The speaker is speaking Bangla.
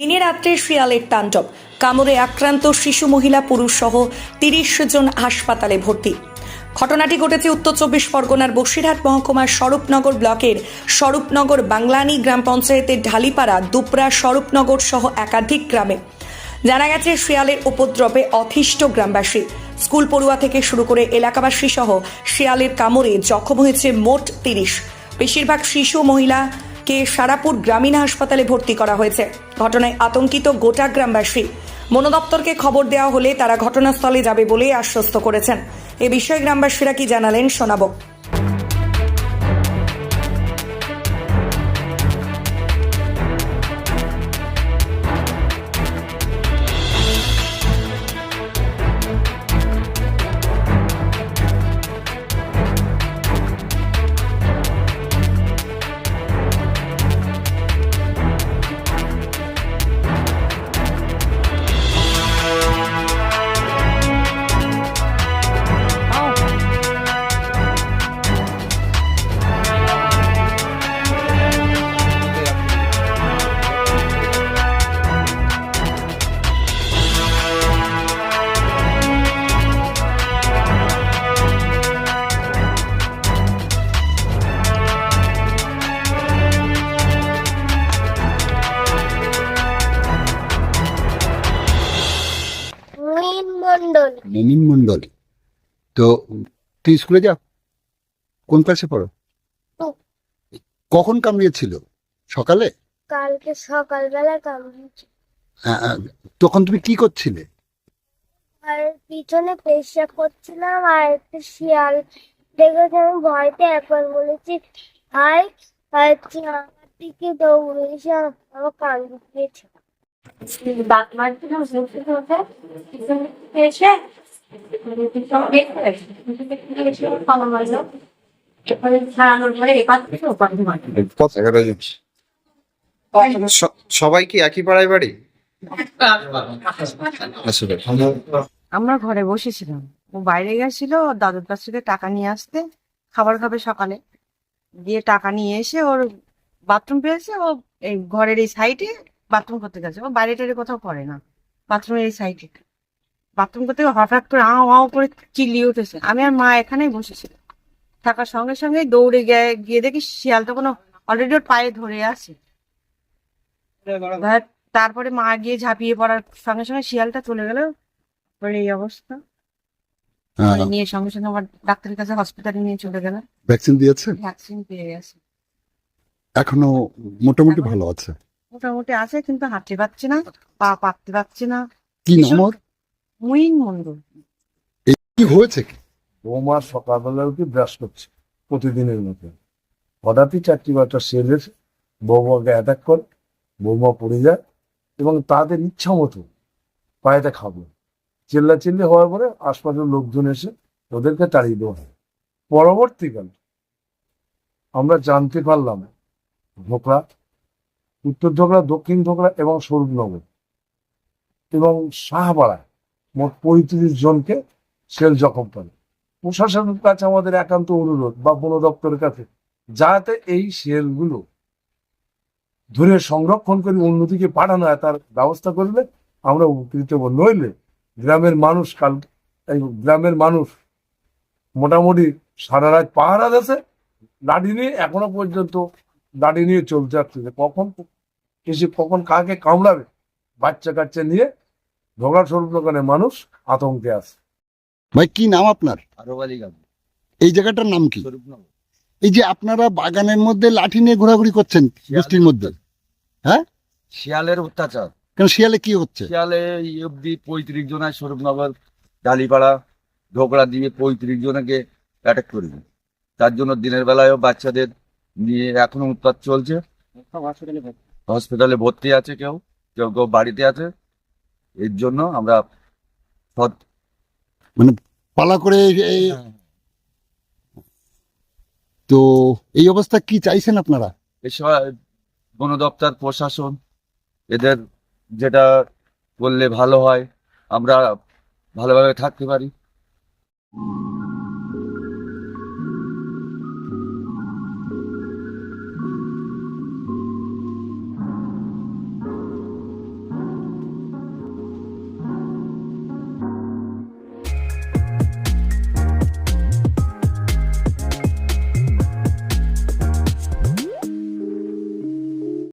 দিনে রাত্রে শিয়ালের তাণ্ডব। কামড়ে আক্রান্ত শিশু, মহিলা, পুরুষ সহ তিরিশ জন হাসপাতালে ভর্তি। ঘটনাটি ঘটেছে উত্তর চব্বিশ পরগনার বসিরহাট মহকুমার স্বরূপনগর ব্লকের স্বরূপনগর বাংলানি গ্রাম পঞ্চায়েতের ঢালিপাড়া দুপড়া স্বরূপনগর সহ একাধিক গ্রামে। জানা গেছে, শিয়ালের উপদ্রবে অথিষ্ট গ্রামবাসী। স্কুল পড়ুয়া থেকে শুরু করে এলাকাবাসী সহ শিয়ালের কামড়ে জখম হয়েছে মোট তিরিশ। বেশিরভাগ শিশু মহিলাকে সারাপুর গ্রামীণ হাসপাতালে ভর্তি করা হয়েছে। ঘটনায় আতঙ্কিত গোটা গ্রামবাসী। বন দপ্তরকে খবর দেওয়া হলে তারা ঘটনাস্থলে যাবে বলে আশ্বস্ত করেছেন। এ বিষয়ে গ্রামবাসীরা কি জানালেন শোনাবো। মন্ডল মন্ডল। তো তুই স্কুলে যাও। কোন ক্লাসে পড়ো? কখন কামড়িয়েছিল? সকালে? কালকে সকালবেলা কামড়েছে আহ, আহ, তখন তুমি কি করছিলে? আর পিছনে পেশা করছিলাম আর একটা শিয়াল। দেখেছে আমি ভয়তে একবার বলেছি হচ্ছে আমার দিকে দৌড়ে এসে আমার কান দিয়েছে সবাই কি একই পাড়ায় বাড়ি? আমরা ঘরে বসেছিলাম। ও বাইরে গেছিল, দাদুর কাছ থেকে টাকা নিয়ে আসতে। খাবার খাবে সকালে। দিয়ে টাকা নিয়ে এসে ওর বাথরুম পেয়েছে, ও ঘরের এই সাইডে বাথরুম করতে গেছে। ও বাইরে টাইরে কোথাও করে না। বাথরুমের এই সাইডে বাথরুম করতে হঠাৎ করে আও আও করে চিল্লিয়ে উঠেছে। আমি আর মা এখানেই বসেছিলাম। থাকার সঙ্গে সঙ্গে দৌড়ে গিয়ে গিয়ে দেখি শিয়ালটা কোনো অলরেডি ওর পায়ে ধরে আছে। তারপরে মা গিয়ে ঝাঁপিয়ে পড়ার সঙ্গে সঙ্গে শিয়ালটা চলে গেল। পরে এই অবস্থা। নিয়ে সঙ্গে সঙ্গে আমার ডাক্তারের কাছে হসপিটালে নিয়ে চলে গেল ভ্যাকসিন দিয়েছে? ভ্যাকসিন পেয়ে গেছে। এখনও মোটামুটি ভালো আছে। মোটামুটি আছে কিন্তু হাঁটতে পারছে না পা পাততে পারছে না। কি নাম ওর মুইন মন্ডল কি হয়েছে কি? বৌমা সকালবেলা উঠে ব্রাশ করছে প্রতিদিনের মতো। হঠাৎই চারটি বারটা সেল এসে বৌমাকে অ্যাটাক করে বৌমা পড়ে যায় এবং তাদের ইচ্ছা মতো পায়েটা খাব। চিল্লা চিল্লি হওয়ার পরে আশপাশের লোকজন এসে ওদেরকে তাড়িয়ে দেওয়া হয়। পরবর্তীকালে আমরা জানতে পারলাম ধোকরা উত্তর ধোকরা দক্ষিণ ধোকরা এবং স্বরূপনগর। এবং শাহপাড়ায় মোট পঁয়ত্রিশ জনকে সেল জখম করে। প্রশাসনের কাছে আমাদের একান্ত অনুরোধ বা বন দপ্তরের কাছে, যাতে এই সেলগুলো ধরে সংরক্ষণ করে অন্যদিকে পাঠানো হয়, তার ব্যবস্থা করলে আমরা উপকৃত হব। নইলে গ্রামের মানুষ কাল, এই গ্রামের মানুষ মোটামুটি সারা রাত পাহারা দেশে লাঠি নিয়ে এখনও পর্যন্ত লাঠি নিয়ে চলতে আসছে কখন এসে কখন কাকে কামড়াবে? বাচ্চা কাচ্চা নিয়ে ঝগড়া স্বরূপ দোকানের মানুষ আতঙ্কে আছে। ভাই কি নাম আপনার? এই জায়গাটার নাম কি? স্বরূপনগর। এই যে আপনারা বাগানের মধ্যে লাঠি নিয়ে ঘোরাঘুরি করছেন বৃষ্টির মধ্যে। হ্যাঁ? শিয়ালের অত্যাচার কেন শিয়ালে কি হচ্ছে? শিয়ালে এই অব্দি পঁয়ত্রিশ জনের স্বরূপনগর ডালিপাড়া ঢোকরা দিয়ে পঁয়ত্রিশ জনকে অ্যাটাক করেছে। তার জন্য দিনের বেলায়ও বাচ্চাদের নিয়ে এখনও উৎপাত চলছে। হসপিটালে ভর্তি আছে কেউ কেউ কেউ বাড়িতে আছে। এর জন্য আমরা সৎ পালা করে এই- এই তো এই অবস্থা কি চাইছেন আপনারা? এসব বন দপ্তর প্রশাসন এদের যেটা করলে ভালো হয় আমরা ভালোভাবে থাকতে পারি।